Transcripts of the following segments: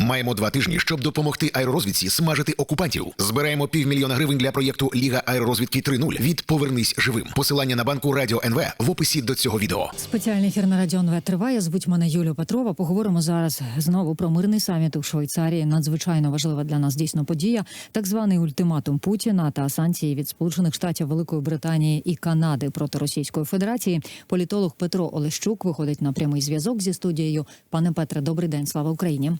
Маємо два тижні, щоб допомогти аеророзвідці смажити окупантів. Збираємо півмільйона гривень для проєкту Ліга аеророзвідки 3.0 від Повернись живим. Посилання на банку Радіо НВ в описі до цього відео. Спеціальний ефір на радіо НВ триває. Звуть мене Юлія Петрова. Поговоримо зараз знову про мирний саміт у Швейцарії. Надзвичайно важлива для нас дійсно подія. Так званий ультиматум Путіна та санкції від Сполучених Штатів Великої Британії і Канади проти Російської Федерації. Політолог Петро Олещук виходить на прямий зв'язок зі студією. Пане Петре, добрий день. Слава Україні.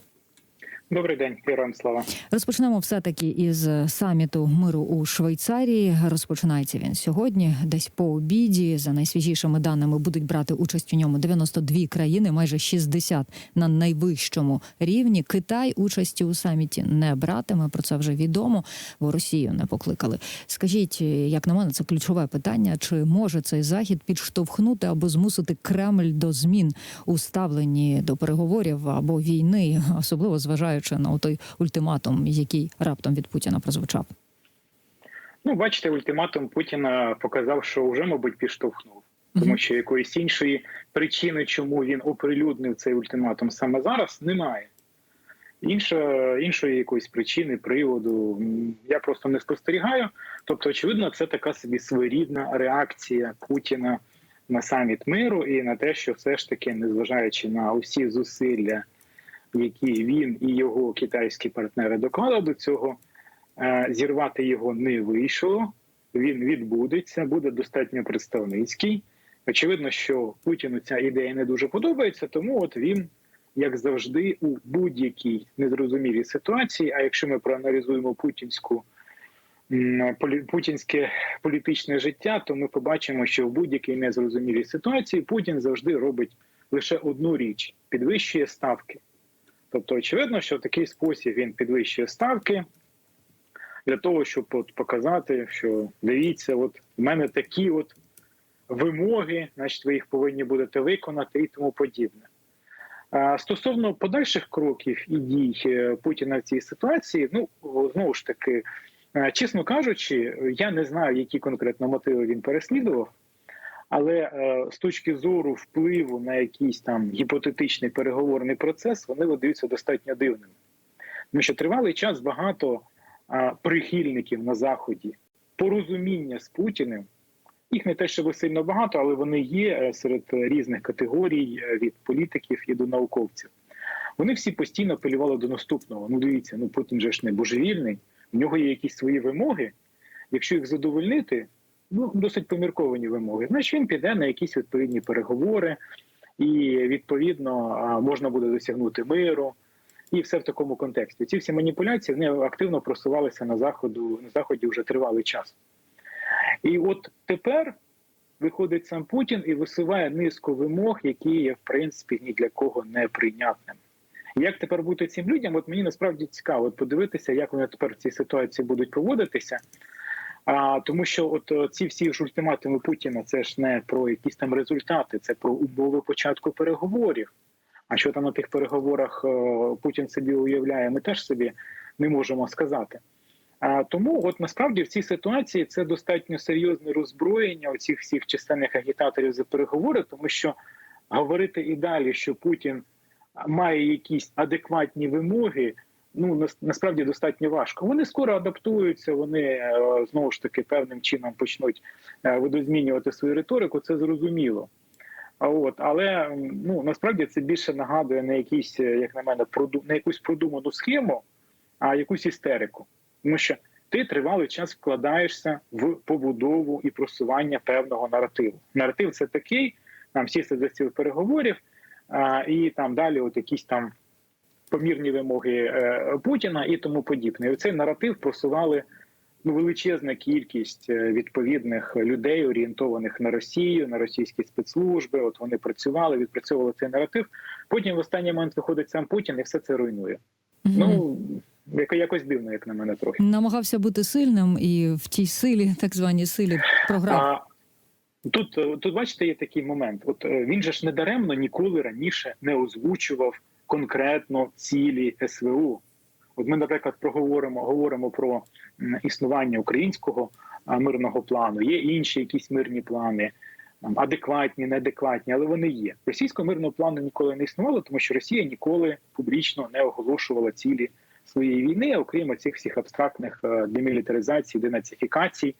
Добрий день, героям слава. Розпочнемо все таки із саміту миру у Швейцарії. Розпочинається він сьогодні, десь по обіді. За найсвіжішими даними будуть брати участь у ньому 92 країни, майже 60 на найвищому рівні. Китай участі у саміті не братиме. Про це вже відомо, бо Росію не покликали. Скажіть, як на мене, це ключове питання: чи може цей захід підштовхнути або змусити Кремль до змін у ставленні до переговорів або війни, особливо зважаючи на той ультиматум, який раптом від Путіна прозвучав? Ну, бачите, ультиматум Путіна показав, що вже, мабуть, підштовхнув, тому що якоїсь іншої причини, чому він оприлюднив цей ультиматум саме зараз, немає. Інша, іншої якоїсь причини, приводу я просто не спостерігаю. Тобто, очевидно, це така собі своєрідна реакція Путіна на саміт миру і на те, що все ж таки, незважаючи на усі зусилля, які він і його китайські партнери доклали до цього, е, зірвати його не вийшло. Він відбудеться, буде достатньо представницький. Очевидно, що Путіну ця ідея не дуже подобається, тому от він, як завжди, у будь-якій незрозумілій ситуації. А якщо ми проаналізуємо путінську путінське політичне життя, то ми побачимо, що в будь-якій незрозумілій ситуації Путін завжди робить лише одну річ: підвищує ставки. Тобто, очевидно, що в такий спосіб він підвищує ставки для того, щоб от показати, що дивіться, от в мене такі от вимоги, значить, ви їх повинні будете виконати і тому подібне. Стосовно подальших кроків і дій е, Путіна в цій ситуації, ну знову ж таки, е, чесно кажучи, я не знаю, які конкретно мотиви він переслідував. Але е, з точки зору впливу на якийсь там гіпотетичний переговорний процес, вони видаються достатньо дивними. Тому що тривалий час багато прихильників на заході порозуміння з Путіним. Їх не те, щоб сильно багато, але вони є е, серед різних категорій е, від політиків і до науковців. Вони всі постійно апелювали до наступного. Ну, дивіться, ну Путін же ж не божевільний, в нього є якісь свої вимоги. Якщо їх задовольнити, ну досить помірковані вимоги. Значить він піде на якісь відповідні переговори, і відповідно можна буде досягнути миру, і все в такому контексті. Ці всі маніпуляції вони активно просувалися на заходу на заході вже тривалий час. І от тепер виходить сам Путін і висуває низку вимог, які є в принципі ні для кого не прийнятними. Як тепер бути цим людям? От мені насправді цікаво подивитися, як вони тепер в цій ситуації будуть поводитися. А тому, що от е, ці всі ж ультиматуми Путіна це ж не про якісь там результати, це про умови початку переговорів. А що там на тих переговорах е, Путін собі уявляє, ми теж собі не можемо сказати. А тому, от насправді в цій ситуації це достатньо серйозне роззброєння оцих всіх численних агітаторів за переговори, тому що говорити і далі, що Путін має якісь адекватні вимоги. Ну насправді достатньо важко. Вони скоро адаптуються. Вони е, знову ж таки певним чином почнуть е, видозмінювати свою риторику. Це зрозуміло. А от але ну насправді це більше нагадує на якісь, е, як на мене, проду на якусь продуману схему, а якусь істерику. Тому що ти тривалий час вкладаєшся в побудову і просування певного наративу. Наратив це такий, там сісти за стіл переговорів, а, і там далі, от якісь там помірні вимоги е, Путіна і тому подібне. І цей наратив просували ну, величезна кількість е, відповідних людей, орієнтованих на Росію, на російські спецслужби. От вони працювали, відпрацьовували цей наратив. Потім в останній момент виходить сам Путін і все це руйнує. Мгм. Ну якось дивно, як на мене, трохи. намагався бути сильним і в тій силі, так званій силі, програв. А, тут, тут, бачите, є такий момент. От е, він же ж недаремно ніколи раніше не озвучував конкретно цілі СВУ. От ми, наприклад, проговоримо говоримо про існування українського мирного плану. Є інші якісь мирні плани. адекватні, неадекватні, але вони є. Російського мирного плану ніколи не існувало, тому що Росія ніколи публічно не оголошувала цілі своєї війни, окрім цих всіх абстрактних е, демілітаризацій, денацифікацій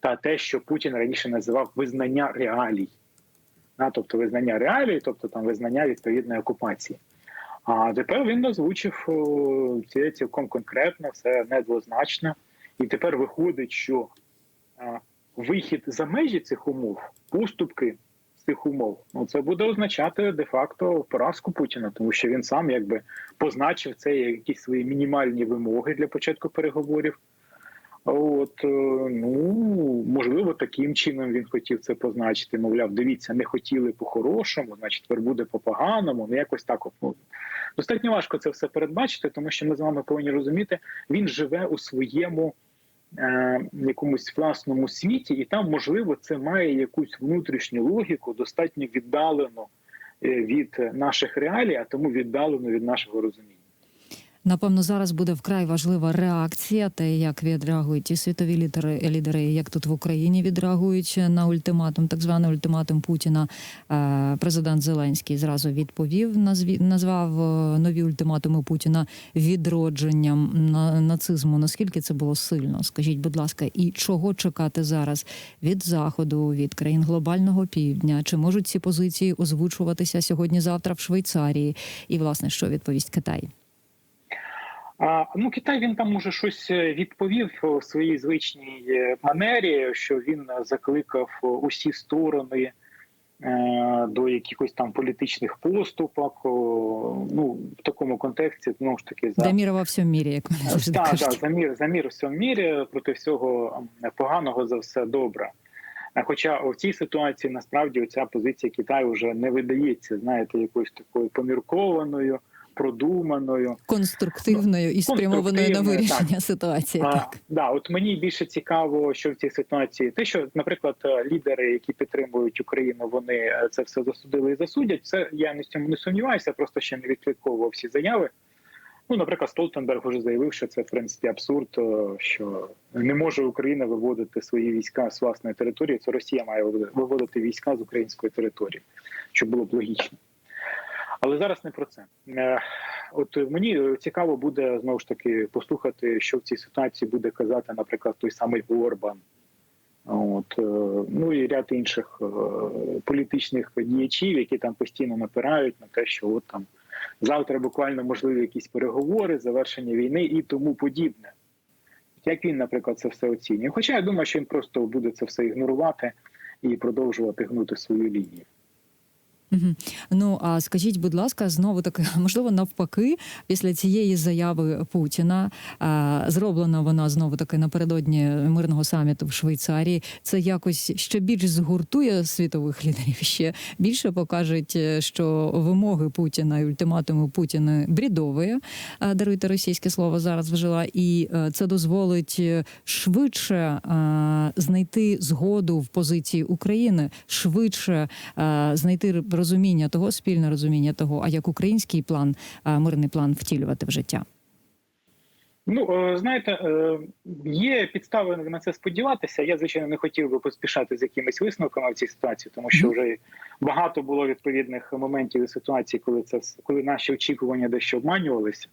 та те, що Путін раніше називав визнання реалій. Тобто визнання реалій, тобто там визнання відповідної окупації. А тепер він озвучив це цілком конкретно, все недвозначно. І тепер виходить, що а, вихід за межі цих умов, поступки з цих умов, ну це буде означати де-факто поразку Путіна, тому що він сам якби позначив це як якісь свої мінімальні вимоги для початку переговорів. От е, ну можливо, таким чином він хотів це позначити. Мовляв, дивіться, не хотіли по-хорошому, значить, тепер буде по-поганому. Ну якось так. От ну достатньо важко це все передбачити, тому що ми з вами повинні розуміти, він живе у своєму е, якомусь власному світі, і там, можливо, це має якусь внутрішню логіку, достатньо віддалену е, від наших реалій, а тому віддалену від нашого розуміння. Напевно, зараз буде вкрай важлива реакція, те, як відреагують ті світові лідери, лідери, як тут в Україні відреагують на ультиматум, так званий ультиматум Путіна. Е, Президент Зеленський зразу відповів, назвав е, нові ультиматуми Путіна відродженням на- нацизму. Наскільки це було сильно? Скажіть, будь ласка, і чого чекати зараз від заходу, від країн глобального півдня? Чи можуть ці позиції озвучуватися сьогодні-завтра в Швейцарії? І власне, що відповість Китай? А, ну, Китай він там уже щось е, відповів у своїй звичній е, манері, що він закликав усі сторони е, до якихось там політичних поступок. Ну в такому контексті знову ж таки за Де міра во всьому мірі, як вони завжди так, кажуть. так, за мір, за мір у всьому мірі проти всього поганого за все добре. Хоча в цій ситуації насправді ця позиція Китаю вже не видається, знаєте, якоюсь такою поміркованою, продуманою. конструктивною і спрямованою на вирішення ситуації. А, Так да, от мені більше цікаво, що в цій ситуації, те, що, наприклад, е, лідери, які підтримують Україну, вони е, це все засудили і засудять. Це я не в цьому не сумніваюся, просто ще не відслідковував всі заяви. Ну, наприклад, Столтенберг вже заявив, що це в принципі абсурд, е, що не може Україна виводити свої війська з власної території. Це Росія має виводити війська з української території, що було б логічно. Але зараз не про це. Е, От мені цікаво буде знову ж таки послухати, що в цій ситуації буде казати, наприклад, той самий Орбан. От е, ну і ряд інших е, політичних діячів, які там постійно напирають на те, що от там завтра буквально можливі якісь переговори, завершення війни і тому подібне. Як він, наприклад, це все оцінює? Хоча я думаю, що він просто буде це все ігнорувати і продовжувати гнути свою лінію. Мгм. ну а скажіть, будь ласка, знову таки, можливо, навпаки, після цієї заяви Путіна а, зроблена вона знову таки напередодні мирного саміту в Швейцарії. Це якось ще більш згуртує світових лідерів, ще більше покажуть, е, що вимоги Путіна і ультиматуми Путіна брідові. а, Даруйте російське слово зараз вжила, і е, це дозволить е, швидше е, знайти згоду в позиції України, швидше е, знайти розуміння того, спільне розуміння того, а як український план, мирний план втілювати в життя. Ну е, знаєте, е, є підстави на це сподіватися. Я звичайно не хотів би поспішати з якимись висновками в цій ситуації, тому що вже багато було відповідних моментів і ситуацій, коли це коли наші очікування дещо обманювалися.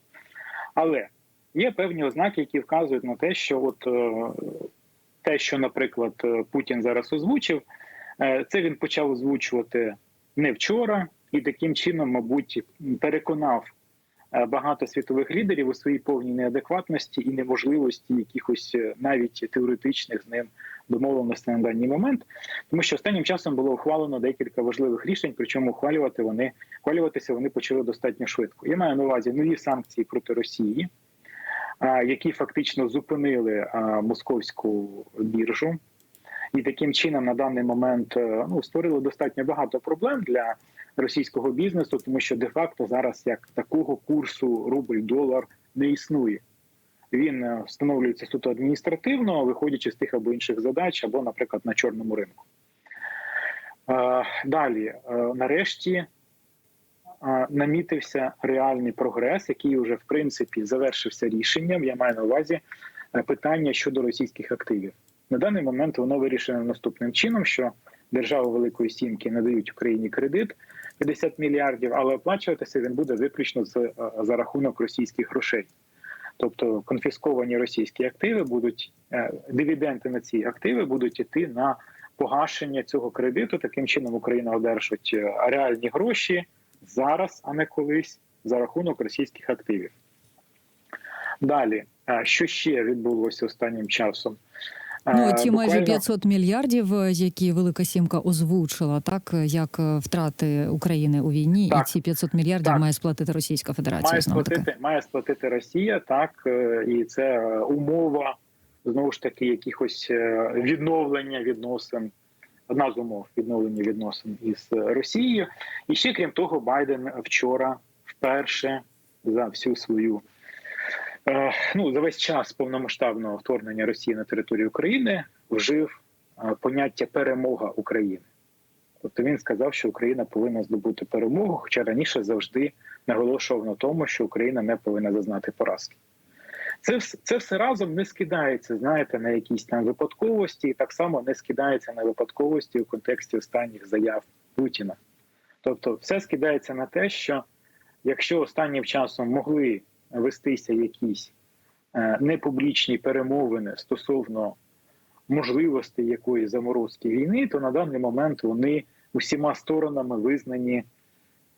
Але є певні ознаки, які вказують на те, що от е, те, що, наприклад, Путін зараз озвучив, це він почав озвучувати не вчора, і таким чином, мабуть, переконав е, багато світових лідерів у своїй повній неадекватності і неможливості якихось е, навіть теоретичних з ним домовленостей на даний момент, тому що останнім часом було ухвалено декілька важливих рішень, причому ухвалювати вони ухвалюватися вони почали достатньо швидко. Я маю на увазі нові санкції проти Росії, які фактично зупинили московську біржу. І таким чином на даний момент е, ну створили достатньо багато проблем для російського бізнесу, тому що де-факто зараз як такого курсу рубль-долар не існує. Він е, встановлюється суто адміністративно, виходячи з тих або інших задач, або, наприклад, на чорному ринку. Е, Далі, нарешті, намітився реальний прогрес, який вже в принципі завершився рішенням. Я маю на увазі питання щодо російських активів. На даний момент воно вирішено наступним чином: що держави Великої Сімки надають Україні кредит 50 мільярдів, але оплачуватися він буде виключно з, е, за рахунок російських грошей. Тобто конфісковані російські активи будуть е, дивіденди на ці активи будуть іти на погашення цього кредиту. Таким чином Україна одержить е, реальні гроші зараз, а не колись, за рахунок російських активів. Далі, що ще відбулося останнім часом? Ну Е, ті майже буквально- 500 мільярдів, е, які Велика Сімка озвучила, так е, як втрати України у війні, Так. і ці 500 мільярдів Так. має сплатити Російська Федерація. має сплатити, має сплатити Росія, так і це умова знову ж таки якихось відновлення відносин. Одна з умов відновлення відносин із Росією. І ще крім того, Байден вчора вперше за всю свою ну за весь час повномасштабного вторгнення Росії на територію України вжив е, поняття перемога України. Тобто він сказав, що Україна повинна здобути перемогу, хоча раніше завжди наголошував на тому, що Україна не повинна зазнати поразки. Це це все разом не скидається, знаєте, на якісь там випадковості, і так само не скидається на випадковості у контексті останніх заяв Путіна. Тобто, все скидається на те, що якщо останнім часом могли вестися якісь е, непублічні перемовини стосовно можливості якої заморозки війни, то на даний момент вони усіма сторонами визнані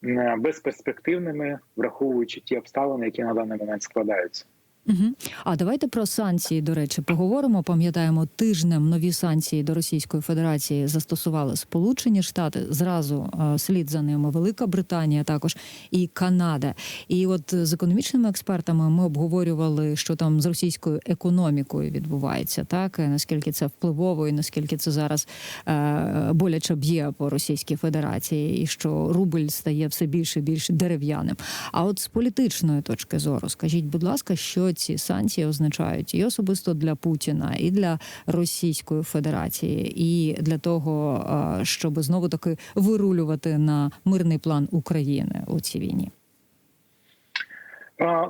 е, безперспективними, враховуючи ті обставини, які на даний момент складаються. Угу. А давайте про санкції, до речі, поговоримо. Пам'ятаємо, тижнем нові санкції до Російської Федерації застосували Сполучені Штати. Зразу е, слід за ними Велика Британія, також і Канада. І от з економічними експертами ми обговорювали, що там з російською економікою відбувається, так наскільки це впливово, і наскільки це зараз е, боляче б'є по Російській Федерації, і що рубль стає все більше і більш дерев'яним. А от з політичної точки зору, скажіть, будь ласка, що ці санкції означають і особисто для Путіна, і для Російської Федерації, і для того, щоб знову таки вирулювати на мирний план України у цій війні.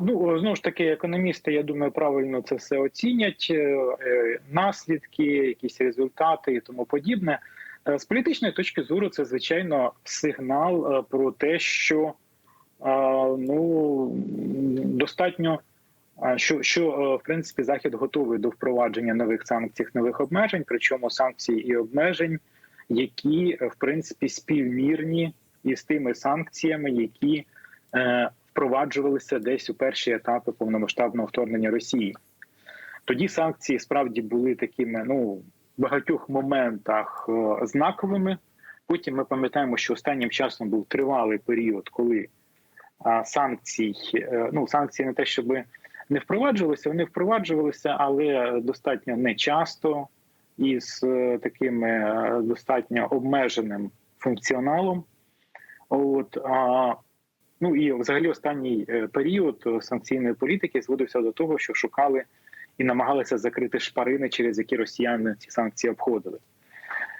Ну знову ж таки, економісти, я думаю, правильно це все оцінять. е, Наслідки, якісь результати і тому подібне. Е, З політичної точки зору, це звичайно сигнал е, про те, що ну достатньо. Що що е, в принципі захід готовий до впровадження нових санкцій, нових обмежень, причому санкцій і обмежень, які е, в принципі співмірні із тими санкціями, які е, впроваджувалися десь у перші етапи повномасштабного вторгнення Росії. Тоді санкції справді були такими, ну в багатьох моментах е, знаковими. Потім ми пам'ятаємо, що останнім часом був тривалий період, коли санкцій, е, ну санкції не те, щоб не впроваджувалися, вони впроваджувалися, але достатньо нечасто і з е, таким е, достатньо обмеженим функціоналом. От а, ну і взагалі останній е, період санкційної політики зводився до того, що шукали і намагалися закрити шпарини, через які росіяни ці санкції обходили.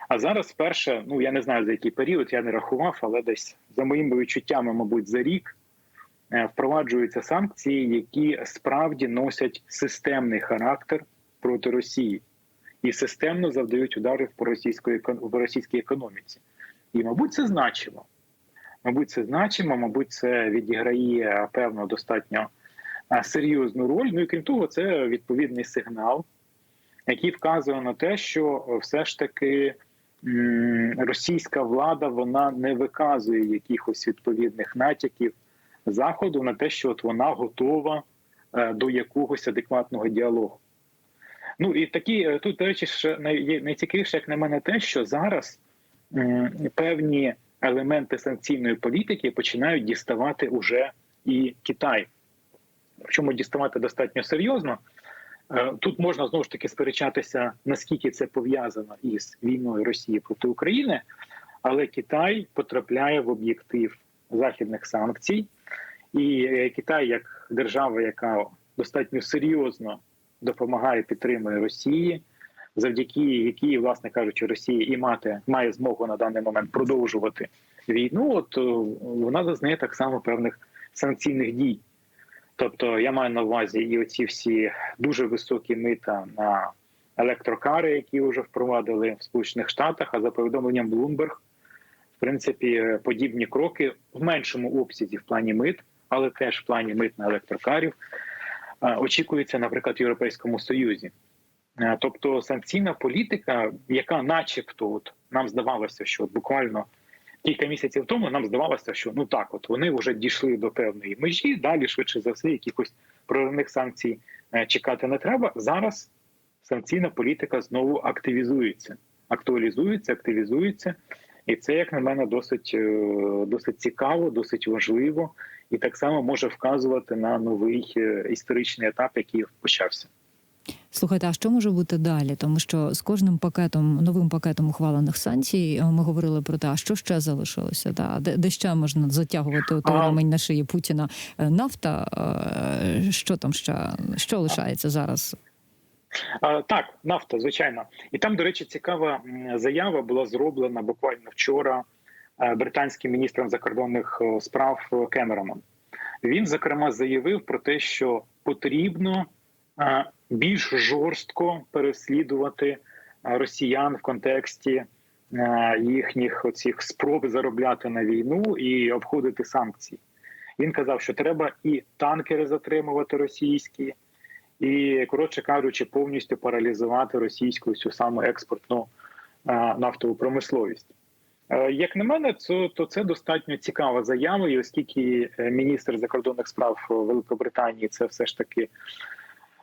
А зараз вперше, ну я не знаю за який період, я не рахував, але десь за моїми відчуттями, мабуть, за рік впроваджуються санкції, які справді носять системний характер проти Росії і системно завдають ударів по російської по російській економіці. І, мабуть, це значимо. Мабуть, це значимо, мабуть, це відіграє певно достатньо серйозну роль. Ну і крім того, це відповідний сигнал, який вказує на те, що е, все ж таки російська влада вона не виказує якихось відповідних натяків заходу на те, що от вона готова е, до якогось адекватного діалогу. Ну і такі е, тут, до речі, ще найцікавіше, як на мене, те, що зараз певні елементи санкційної політики починають діставати уже і Китай. Причому діставати достатньо серйозно. Е, Тут можна знову ж таки сперечатися, наскільки це пов'язано із війною Росії проти України, але Китай потрапляє в об'єктив західних санкцій, і е, Китай, як держава, яка достатньо серйозно допомагає підтримує Росії, завдяки якій, власне кажучи, Росія і мати має змогу на даний момент продовжувати війну. От е, вона зазнає так само певних санкційних дій. Тобто я маю на увазі і оці всі дуже високі мита на електрокари, які вже впровадили в Сполучених Штатах. А за повідомленням Bloomberg, принципі, подібні кроки в меншому обсязі в плані мит, але теж в плані мит на електрокарів е, очікується, наприклад, в Європейському Союзі. Е, Тобто санкційна політика, яка, начебто, от нам здавалося, що от буквально кілька місяців тому нам здавалося, що ну так, от вони вже дійшли до певної межі. Далі швидше за все, якихось проривних санкцій е, чекати не треба. Зараз санкційна політика знову активізується, актуалізується, активізується, і це, як на мене, досить, е, досить цікаво, досить важливо, і так само може вказувати на новий е, історичний етап, який почався. Слухайте, а що може бути далі? Тому що з кожним пакетом, новим пакетом ухвалених санкцій, е, ми говорили про те, а що ще залишилося, да? де, де ще можна затягувати той ремень на шиї Путіна. Нафта, що там ще що лишається зараз? Так, нафта, звичайно, і там, до речі, цікава заява була зроблена буквально вчора е, британським міністром закордонних е, справ е, Кемероном. Він зокрема заявив про те, що потрібно більш жорстко переслідувати росіян в контексті їхніх оцих спроб заробляти на війну і обходити санкції. Він казав, що треба і танкери затримувати російські, і коротше кажучи, повністю паралізувати російську цю саму експортну е, нафтову промисловість. Е, Як на мене, це то це достатньо цікава заява, і оскільки е, міністр закордонних справ Великобританії це все ж таки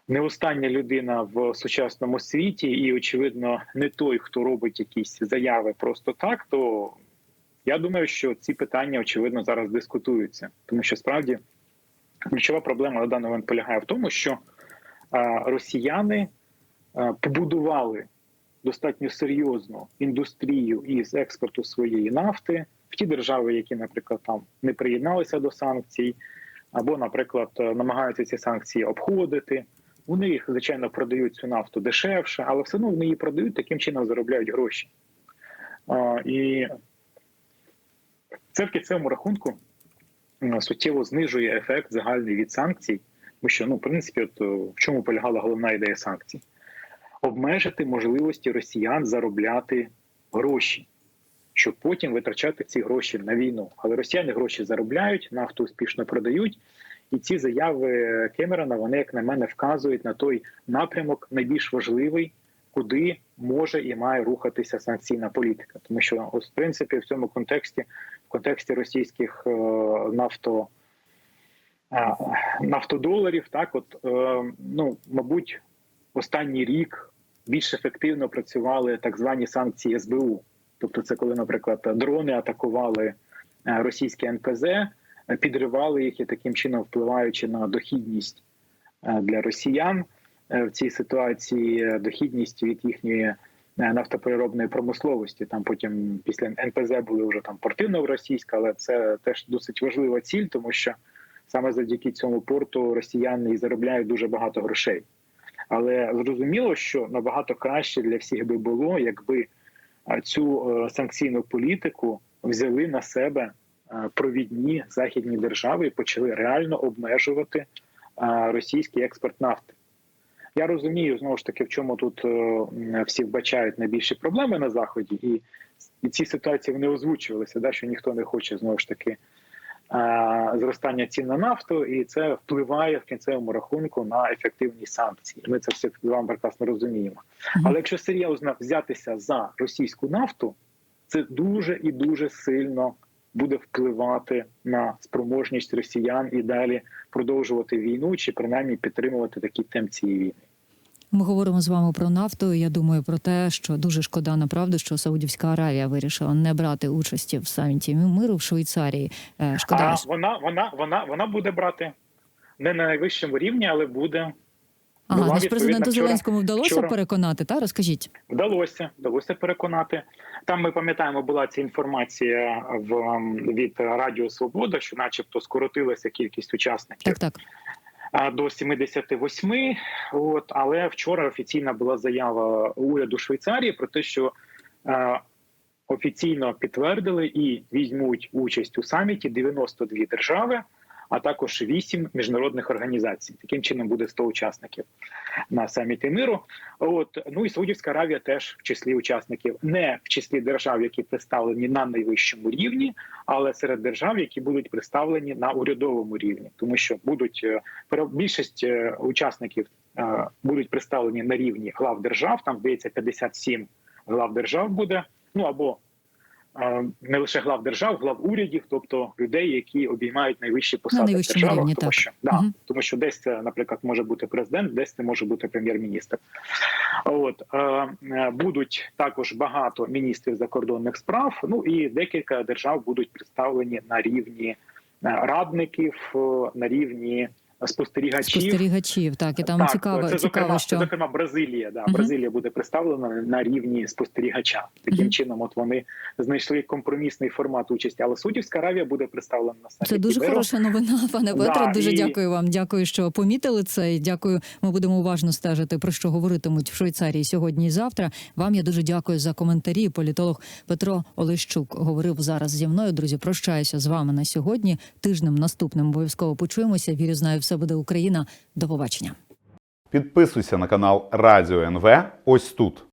не остання людина в сучасному світі, і очевидно, не той, хто робить якісь заяви просто так, то я думаю, що ці питання очевидно зараз дискутуються, тому що справді ключова проблема на даний момент полягає в тому, що росіяни побудували достатньо серйозну індустрію із експорту своєї нафти в ті держави, які, наприклад, там не приєдналися до санкцій, або, наприклад, е, намагаються ці санкції обходити. Вони їх, звичайно, продають цю нафту дешевше, але все одно вони її продають, таким чином заробляють гроші. І це в кінцевому рахунку суттєво знижує ефект загальний від санкцій, тому що, ну, в принципі, от, в чому полягала головна ідея санкцій? Обмежити можливості росіян заробляти гроші, щоб потім витрачати ці гроші на війну. Але росіяни гроші заробляють, нафту успішно продають. І ці заяви Кемерона, вони, як на мене, вказують на той напрямок найбільш важливий, куди може і має рухатися санкційна політика. Тому що, ось, в принципі, в цьому контексті, в контексті російських е, нафто, е, нафтодоларів, так, от, е, ну, мабуть, останній рік більш ефективно працювали так звані санкції СБУ. Тобто, це коли, наприклад, дрони атакували е, російські НПЗ, підривали їх і таким чином впливаючи на дохідність е, для росіян в цій ситуації, дохідність від їхньої нафтопереробної промисловості. Там потім після НПЗ були вже там порти новоросійська, але це теж досить важлива ціль, тому що саме завдяки цьому порту росіяни і заробляють дуже багато грошей. Але зрозуміло, що набагато краще для всіх би було, якби е, цю е, санкційну політику взяли на себе е, провідні західні держави і почали реально обмежувати російський експорт нафти. Я розумію знову ж таки, в чому тут всі вбачають найбільші проблеми на заході, і, ці ситуації вони озвучувалися, да, що ніхто не хоче знову ж таки зростання цін на нафту, і це впливає в кінцевому рахунку на ефективність санкцій. Ми це все з вами прекрасно розуміємо. Але якщо серйозно взятися за російську нафту, це дуже і дуже сильно буде впливати на спроможність росіян і далі продовжувати війну чи принаймні підтримувати такий темп цієї війни. Ми говоримо з вами про нафту. Я думаю про те, що дуже шкода направду, що Саудівська Аравія вирішила не брати участі в саміті миру в Швейцарії. Е, Шкода, А вона, вона, вона, вона буде брати не на найвищому рівні, але буде. ага, була президенту вчора- Зеленському вдалося вчора. переконати. Та розкажіть. Вдалося, вдалося переконати. Там ми пам'ятаємо, була ця інформація в ем, від Радіо Свобода, що, начебто, скоротилася кількість учасників Так, так. До 78. От але вчора офіційна була заява уряду Швейцарії про те, що е, офіційно підтвердили і візьмуть участь у саміті 92 держави. А також вісім міжнародних організацій. Таким чином буде 100 учасників на саміті миру. От ну і Саудівська Аравія теж в числі учасників, не в числі держав, які представлені на найвищому рівні, але серед держав, які будуть представлені на урядовому рівні, тому що будуть е, більшість е, учасників е, будуть представлені на рівні глав держав. Там здається 57 глав держав буде. Ну або не лише глав держав, глав урядів, тобто людей, які обіймають найвищі посади в державах, рівні, тому так. що да, Мгм. тому що десь це, наприклад, може бути президент, десь це може бути прем'єр-міністр. От е, е, будуть також багато міністрів закордонних справ. Ну і декілька держав будуть представлені на рівні е, радників, е, на рівні спостерігачів. Спостерігачів, так і там Так, цікаво, це цікаво, зокрема, що це, зокрема Бразилія. Да, Мгм. Бразилія буде представлена на рівні спостерігача. Таким Мгм. чином, от вони знайшли компромісний формат участі. Але Саудівська Аравія буде представлена на саміті Це дуже Миру. хороша новина, пане Да, Петро. Дуже і- дякую вам. Дякую, що помітили це. І дякую. Ми будемо уважно стежити про що говоритимуть в Швейцарії сьогодні і завтра. Вам я дуже дякую за коментарі. Політолог Петро Олещук говорив зараз зі мною. Друзі, прощаюся з вами на сьогодні. Тижнем наступним обов'язково почуємося. Вірю, знаю, все буде Україна. До побачення. Підписуйся на канал Радіо НВ ось тут.